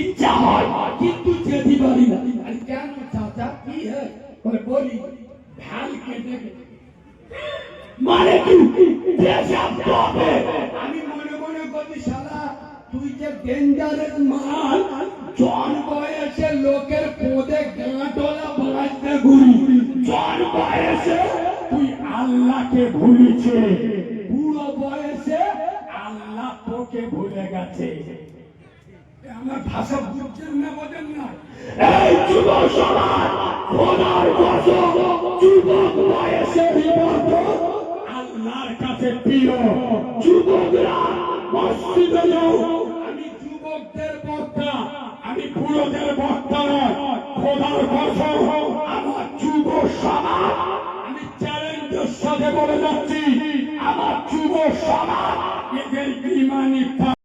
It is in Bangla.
ইচ্ছা হয়। কিন্তু যেতে পারি না। আরে কেন চাচা? কি হে বলে ঢাল কেটে মানে পেশাব আমি মনে মনে করছি শালা তুই যে ডেঞ্জারের মাল জন বয়সে লোকের পোদে গাঁটলা বাঁচতে ঘুরি। জন বয়সে? তুই আল্লাহকে ভুলিছে। বুড়ো বয়সে আল্লাহ তোকে ভুলে গেছে। আমার ভাষা বুঝছেন না বোঝেন না? এই যুব সমাজ কাছে আমি যুবকদের বক্তা, আমি বুড়োদের বক্তা নয়, খোদার কসম, আমার যুব সমাজ, আমি চ্যালেঞ্জের সাথে বলে যাচ্ছি, আমার যুব সমাজ এদের ইমানি